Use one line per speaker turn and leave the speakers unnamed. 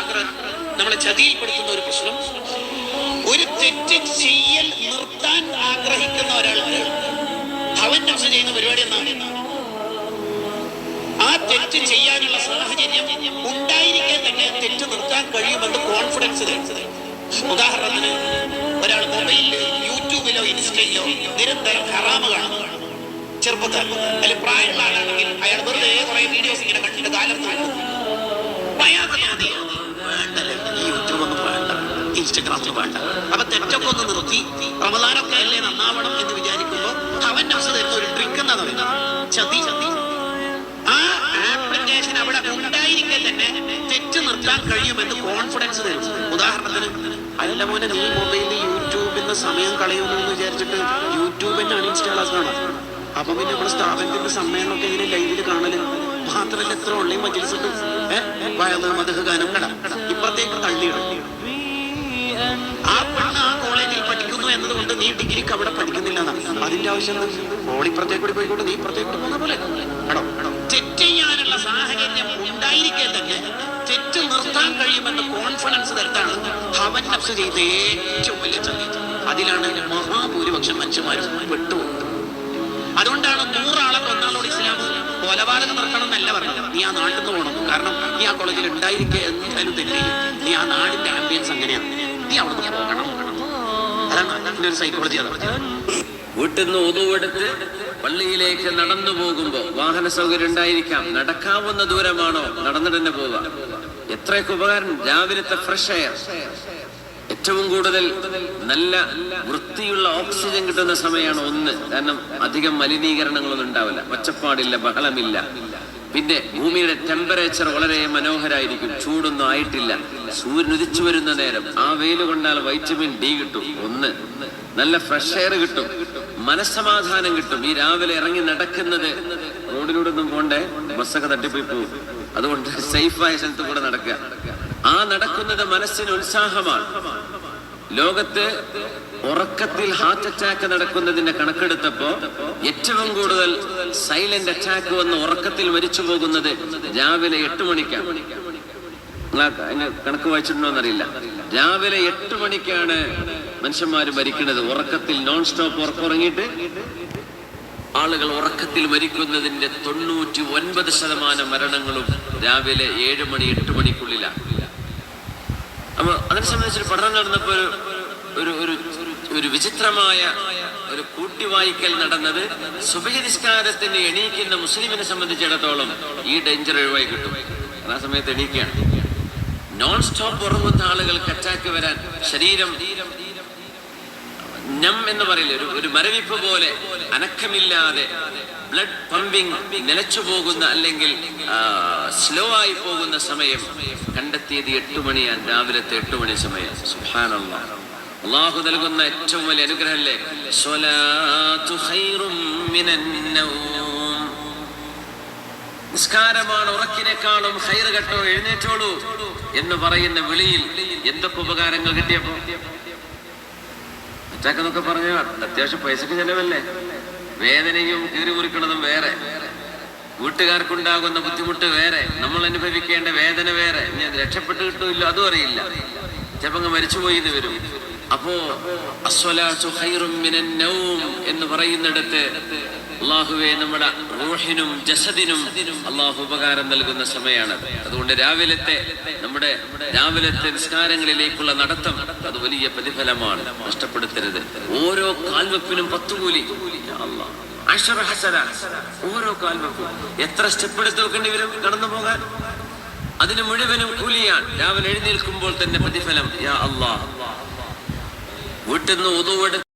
ആഗ്രഹം. നമ്മളെ ചതിയിൽപ്പെടുത്തുന്ന ഒരു പ്രശ്നം. ഒരു തെറ്റ് ചെയ്യൽ നിർത്താൻ ആഗ്രഹിക്കുന്ന ഒരാൾക്ക് അവൻ ചർച്ച ചെയ്യുന്ന പരിപാടി എന്നാണ് ആ തെറ്റ് ചെയ്യാനുള്ള സാഹചര്യം ഉണ്ടായിരിക്കാൻ തന്നെ തെറ്റ് നിർത്താൻ കഴിയുമെന്ന് കോൺഫിഡൻസ് തരുന്നത് ഉദാഹരണത്തിന് ഒരാൾ മൊബൈലിൽ യൂട്യൂബിലോ ഇൻസ്റ്റയിലോ നിരന്തരം ഹറാമ് കാണുന്നു ചെറുപ്പക്കാർ അല്ലെങ്കിൽ പ്രായമുള്ള ആളാണെങ്കിൽ അയാൾ വെറുതെ കുറെ വീഡിയോസ് ഇങ്ങനെ കണ്ടിട്ട് കാലം അയാൾക്ക് വേണ്ട ഇൻസ്റ്റഗ്രാമിൽ വേണ്ട അപ്പൊ തെറ്റൊക്കെ ഒന്ന് നിർത്തി. റമദാനൊക്കെ അല്ലേ നന്നാവണം എന്ന് വിചാരിക്കുമ്പോ അവൻ നഫ്സ് ഒരു ട്രിക്ക് പറയുന്നത്. ചതി. ചതി ആ ആപ്ലിക്കേഷൻ അവിടെ ഉണ്ടായിരിക്കെ തന്നെ തെറ്റ് നിർത്താൻ കഴിയുമെന്ന് കോൺഫിഡൻസ് തരും. ഉദാഹരണത്തിന് അല്ല മോനെ നീ മൊബൈലിൽ യൂട്യൂബിന്റെ സമയം കളയുന്നു എന്ന് വിചാരിച്ചിട്ട് യൂട്യൂബ് തന്നെ അൺഇൻസ്റ്റാൾ ആക്കണം? അപ്പൊ പിന്നെ നമ്മുടെ സ്ഥാപനത്തിന്റെ സമ്മേളനമൊക്കെ ഇങ്ങനെ ലൈവിൽ കാണൽ. മാത്രമല്ല എത്ര ഓൺലൈൻ മജിൽസ് ഉണ്ട്. ഏഹ് മധുഹ ഗാനം കട നീ ഡിഗ്രിക്ക് അവിടെ പഠിക്കുന്നില്ല അതിന്റെ ആവശ്യം മോൾ ഇപ്പുറത്തേക്ക് കൂടി പോയിക്കോട്ടെ നീ ഇപ്പുറത്തേക്ക് പോകുന്ന പോലെ. ആണോ. തെറ്റ് ചെയ്യാനുള്ള സാഹചര്യം ഉണ്ടായിരിക്കെ തന്നെ തെറ്റ് നിർത്താൻ കഴിയുമെന്ന കോൺഫിഡൻസ് തരത്താണ് ഹവൻ നഫ്സ് ചെയ്ത ഏറ്റവും വലിയ ചതി. അതിലാണ് മഹാഭൂരിപക്ഷം മനുഷ്യന്മാരും പെട്ടുപോകുന്നത് അതുകൊണ്ടാണ് നൂറാളെ കൊന്നാളോട് ഇസ്ലാം കൊലപാതകം നടക്കണം എന്നല്ല പറഞ്ഞത്. നീ ആ നാട്ടിൽ നിന്ന് പോകണം കാരണം നീ ആ കോളേജിൽ ഉണ്ടായിരിക്കേ എന്തായാലും തെറ്റ് നീ ആ നാടിന്റെ ആംബിയൻസ് അങ്ങനെയാണ് നീ അവിടെ നിന്ന് പോകണം. അതാണ് സൈക്കോളജി
വീട്ടിൽ നിന്ന് ഒതുവെടുത്ത് പള്ളിയിലേക്ക് നടന്നു പോകുമ്പോ വാഹന സൗകര്യം ഉണ്ടായിരിക്കാം. നടക്കാവുന്ന ദൂരമാണോ നടന്നിട്ട് തന്നെ പോവാ എത്രയൊക്കെ ഉപകാരം? രാവിലത്തെ ഫ്രഷ് എയർ ഏറ്റവും കൂടുതൽ നല്ല വൃത്തിയുള്ള ഓക്സിജൻ കിട്ടുന്ന സമയമാണ് ഒന്ന്. കാരണം അധികം മലിനീകരണങ്ങളൊന്നും ഉണ്ടാവില്ല. ഒച്ചപ്പാടില്ല ബഹളമില്ല. പിന്നെ ഭൂമിയുടെ ടെമ്പറേച്ചർ വളരെ മനോഹരായിരിക്കും. ചൂടൊന്നും ആയിട്ടില്ല. സൂര്യൻ ഉദിച്ചു വരുന്ന നേരം ആ വെയിൽ കൊണ്ടാൽ വൈറ്റമിൻ ഡി കിട്ടും. ഒന്ന് നല്ല ഫ്രഷ് എയർ കിട്ടും. മനസ്സമാധാനം കിട്ടും. ഈ രാവിലെ ഇറങ്ങി നടക്കുന്നത് റോഡിലൂടെ ഒന്നും പോണ്ടേ? ബസ്സൊക്കെ തട്ടിപ്പോയി പോകും അതുകൊണ്ട് സേഫായ സ്ഥലത്ത് കൂടെ നടക്കുക. ആ നടക്കുന്നത് മനസ്സിന് ഉത്സാഹമാണ്. ലോകത്ത് ഉറക്കത്തിൽ ഹാർട്ട് അറ്റാക്ക് നടക്കുന്നതിന്റെ കണക്കെടുത്തപ്പോ ഏറ്റവും കൂടുതൽ സൈലന്റ് അറ്റാക്ക് വന്ന് ഉറക്കത്തിൽ മരിച്ചു പോകുന്നത് രാവിലെ എട്ട് മണിക്കാണ്. അതിന് കണക്ക് വായിച്ചിട്ടുണ്ടോ എന്നറിയില്ല രാവിലെ എട്ട് മണിക്കാണ് മനുഷ്യന്മാർ മരിക്കുന്നത്. ഉറക്കത്തിൽ നോൺ സ്റ്റോപ്പ് ഉറക്കുറങ്ങിയിട്ട് ആളുകൾ ഉറക്കത്തിൽ മരിക്കുന്നതിന്റെ തൊണ്ണൂറ്റി ഒൻപത് ശതമാനം മരണങ്ങളും രാവിലെ ഏഴ് മണി എട്ട് മണിക്കുള്ളിലാണ് അപ്പൊ അതിനെ സംബന്ധിച്ചൊരു പഠനം നടന്നപ്പോ ഒരു ഒരു ഒരു വിചിത്രമായ ഒരു കൂട്ടിവായിക്കൽ നടന്നത് സുബഹി നിസ്കാരത്തിന് എണീക്കുന്ന മുസ്ലിമിനെ സംബന്ധിച്ചിടത്തോളം ഈ ഡേഞ്ചർ ഒഴിവായി കിട്ടും. ആ സമയത്ത് എണീക്കുകയാണ്. നോൺ സ്റ്റോപ്പ് ഉറങ്ങുന്ന ആളുകൾക്ക് അറ്റാക്ക് വരാൻ ശരീരം നം എന്ന് പറയില്ല ഒരു ഒരു മരവിപ്പ് പോലെ അനക്കമില്ലാതെ ബ്ലഡ് പമ്പിംഗ് നിലച്ചു പോകുന്ന അല്ലെങ്കിൽ സ്ലോ ആയി പോകുന്ന സമയം കണ്ടെത്തിയത് എട്ട് മണിയാണ് രാവിലത്തെ എട്ട് മണി സമയം. സുബ്ഹാനല്ലാഹ്. അള്ളാഹു നൽകുന്ന ഏറ്റവും വലിയ അനുഗ്രഹമല്ലേ. നിസ്കാരമാണ് ഉറക്കിനേക്കാളും ഹൈർ കെട്ടോ? എഴുന്നേറ്റോളൂ എന്ന് പറയുന്ന വിളിയിൽ എന്തൊക്കെ ഉപകാരങ്ങൾ കിട്ടിയപ്പോ? അച്ചാക്കെന്നൊക്കെ പറഞ്ഞു അത്യാവശ്യം പൈസക്ക് ചെലവല്ലേ? വേദനയും കീറി മുറിക്കണതും വേറെ. വീട്ടുകാർക്കുണ്ടാകുന്ന ബുദ്ധിമുട്ട് വേറെ. നമ്മൾ അനുഭവിക്കേണ്ട വേദന വേറെ. ഇനി അത് രക്ഷപ്പെട്ട് കിട്ടൂല്ലോ അതും അറിയില്ല. ചിലപ്പോ മരിച്ചുപോയി എന്ന് വരും. അപ്പോ എന്ന് പറയുന്നിടത്ത് അള്ളാഹുവെ നമ്മുടെ റൂഹിനും ജസദിനും അള്ളാഹു ഉപകാരം നൽകുന്ന സമയമാണ് അതുകൊണ്ട് രാവിലത്തെ നമ്മുടെ രാവിലത്തെ നിസ്കാരങ്ങളിലേക്കുള്ള നടത്തം അത് വലിയ പ്രതിഫലമാണ്. നഷ്ടപ്പെടുത്തരുത്. ഓരോ കാൽവെപ്പിനും പത്തു കൂലി. ഓരോ കാൽവെപ്പും. എത്ര സ്റ്റെപ്പ് എടുത്ത് വെക്കേണ്ടി വരും കടന്നു പോകാൻ? അതിന് മുഴുവനും കൂലിയാണ്. രാവിലെ എഴുന്നേൽക്കുമ്പോൾ തന്നെ പ്രതിഫലം. യാ അള്ളാഹ് വീട്ടിൽ നിന്ന് ഉതുവെടുത്ത്